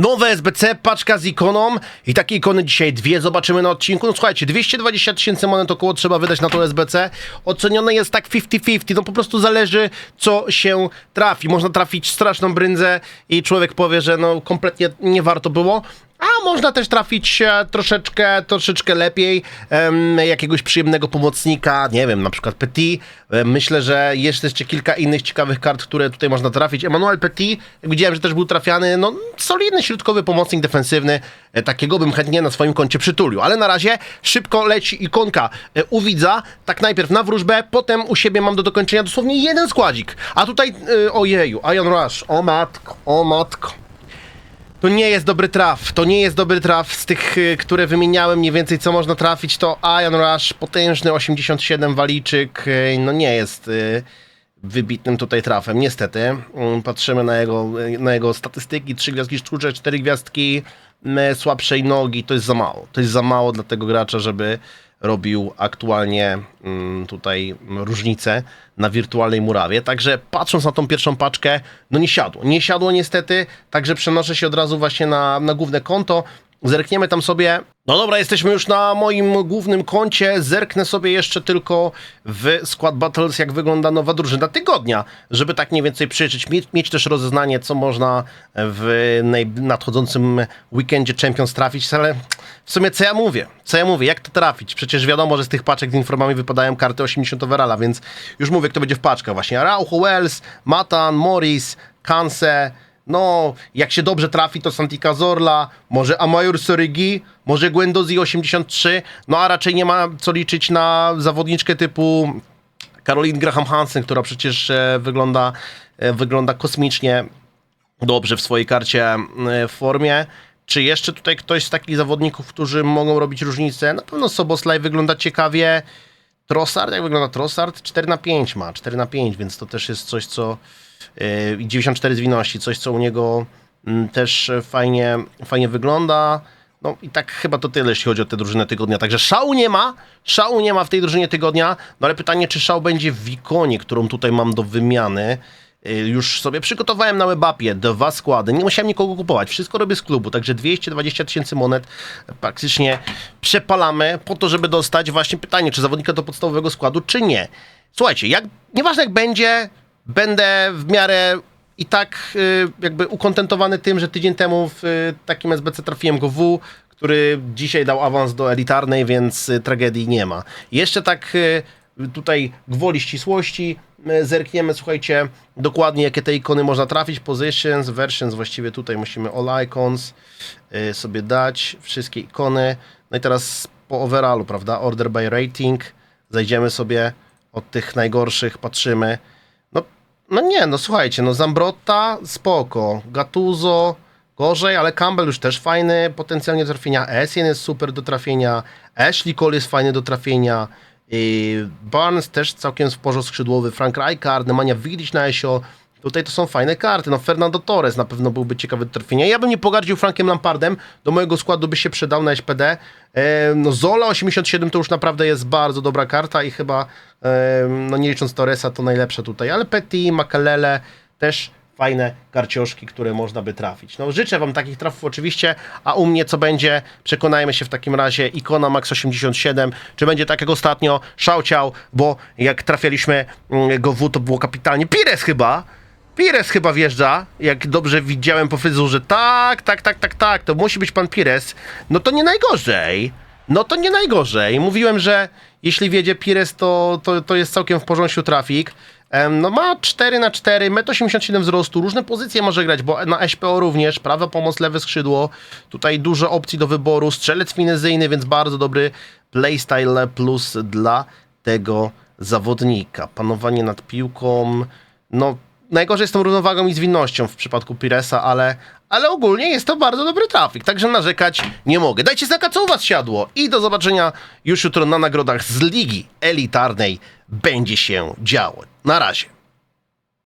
Nowe SBC, paczka z ikoną i takie ikony dzisiaj dwie zobaczymy na odcinku. No słuchajcie, 220 tysięcy monet około trzeba wydać na to SBC. Ocenione jest tak 50-50, no po prostu zależy co się trafi. Można trafić straszną bryndzę i człowiek powie, że no kompletnie nie warto było. A można też trafić troszeczkę, troszeczkę lepiej em, jakiegoś przyjemnego pomocnika, nie wiem, na przykład Petit. Myślę, że jest jeszcze kilka innych ciekawych kart, które tutaj można trafić. Emmanuel Petit, widziałem, że też był trafiany, no solidny środkowy pomocnik defensywny. E, Takiego bym chętnie na swoim koncie przytulił. Ale na razie szybko leci ikonka e, u widza. Tak najpierw na wróżbę, potem u siebie mam do dokończenia dosłownie jeden składzik. A tutaj, e, ojeju, Iron Rush, o matko, o matko. To nie jest dobry traf. To nie jest dobry traf z tych, y, które wymieniałem. Mniej więcej co można trafić to Iron Rush, potężny 87 waliczyk. y, No nie jest y, wybitnym tutaj trafem, niestety. Mm, Patrzymy na jego, na jego statystyki. 3 gwiazdki sztuczne, 4 gwiazdki słabszej nogi. To jest za mało. To jest za mało dla tego gracza, żeby robił aktualnie mm, tutaj różnicę na wirtualnej murawie. Także patrząc na tą pierwszą paczkę, no nie siadło. Nie siadło niestety, także przenoszę się od razu właśnie na, na główne konto. Zerkniemy tam sobie. No dobra, jesteśmy już na moim głównym koncie. Zerknę sobie jeszcze tylko w Squad Battles, jak wygląda nowa drużyna tygodnia, żeby tak mniej więcej przyjrzeć, mieć, mieć też rozeznanie, co można w nadchodzącym weekendzie Champions trafić, ale w sumie co ja mówię? Co ja mówię? Jak to trafić? Przecież wiadomo, że z tych paczek z informami wypadają karty 80 overalla, więc już mówię, kto będzie w paczkach właśnie. Araujo, Wells, Matan, Morris, Kanse, no, jak się dobrze trafi, to Santi Cazorla, może Amajur Sorygi, może Gwendozi 83, no a raczej nie ma co liczyć na zawodniczkę typu Caroline Graham Hansen, która przecież e, wygląda, e, wygląda kosmicznie dobrze w swojej karcie e, w formie. Czy jeszcze tutaj ktoś z takich zawodników, którzy mogą robić różnicę? Na pewno Soboslaj wygląda ciekawie. Trossard, jak wygląda Trossard? 4 na 5 ma, 4 na 5, więc to też jest coś, co 94 zwinności, coś, co u niego mm, też fajnie, fajnie wygląda. No i tak chyba to tyle, jeśli chodzi o tę drużynę tygodnia. Także szału nie ma, szału nie ma w tej drużynie tygodnia, no ale pytanie, czy szał będzie w ikonie, którą tutaj mam do wymiany. Y, Już sobie przygotowałem na webapie dwa składy, nie musiałem nikogo kupować, wszystko robię z klubu, także 220 tysięcy monet praktycznie przepalamy po to, żeby dostać właśnie pytanie, czy zawodnika do podstawowego składu, czy nie. Słuchajcie, jak, nieważne jak będzie, będę w miarę i tak y, jakby ukontentowany tym, że tydzień temu w y, takim SBC trafiłem go W, który dzisiaj dał awans do elitarnej, więc y, tragedii nie ma. Jeszcze tak tutaj gwoli ścisłości zerkniemy, słuchajcie, dokładnie jakie te ikony można trafić, positions, versions, właściwie tutaj musimy all icons sobie dać, wszystkie ikony. No i teraz po overallu, prawda, order by rating, zajdziemy sobie od tych najgorszych, patrzymy. No, nie, no słuchajcie, no Zambrotta spoko, Gattuso gorzej, ale Campbell już też fajny, potencjalnie do trafienia, Essien jest super do trafienia, Ashley Cole jest fajny do trafienia, Barnes też całkiem porządku skrzydłowy, Frank Rijkaard, Nemanja Vidic na Esio, Tutaj to są fajne karty. No Fernando Torres na pewno byłby ciekawy do trafienia. Ja bym nie pogardził Frankiem Lampardem. Do mojego składu by się przydał na SPD. E, no Zola 87 to już naprawdę jest bardzo dobra karta i chyba, e, no nie licząc Torresa, to najlepsze tutaj. Ale Petit, Makalele też fajne karcioszki, które można by trafić. No życzę wam takich trafów oczywiście, a u mnie co będzie, przekonajmy się w takim razie, ikona Max 87, czy będzie tak jak ostatnio, szałciał, bo jak trafialiśmy mm, go w, to było kapitalnie. Pires chyba, Pires chyba wjeżdża, jak dobrze widziałem po fryzurze. Tak, tak, tak, tak, tak, to musi być pan Pires. No to nie najgorzej. No to nie najgorzej. Mówiłem, że jeśli wiedzie Pires, to, to, to jest całkiem w porządku trafik. No ma 4 na 4 1,87 m wzrostu, różne pozycje może grać, bo na SPO również, prawa pomoc, lewe skrzydło, tutaj dużo opcji do wyboru, strzelec finezyjny, więc bardzo dobry playstyle plus dla tego zawodnika. Panowanie nad piłką, no najgorzej z tą równowagą i zwinnością w przypadku Piresa, ale, ale ogólnie jest to bardzo dobry trafik, także narzekać nie mogę. Dajcie znaka, co u was siadło i do zobaczenia już jutro na nagrodach z Ligi Elitarnej będzie się działo. Na razie.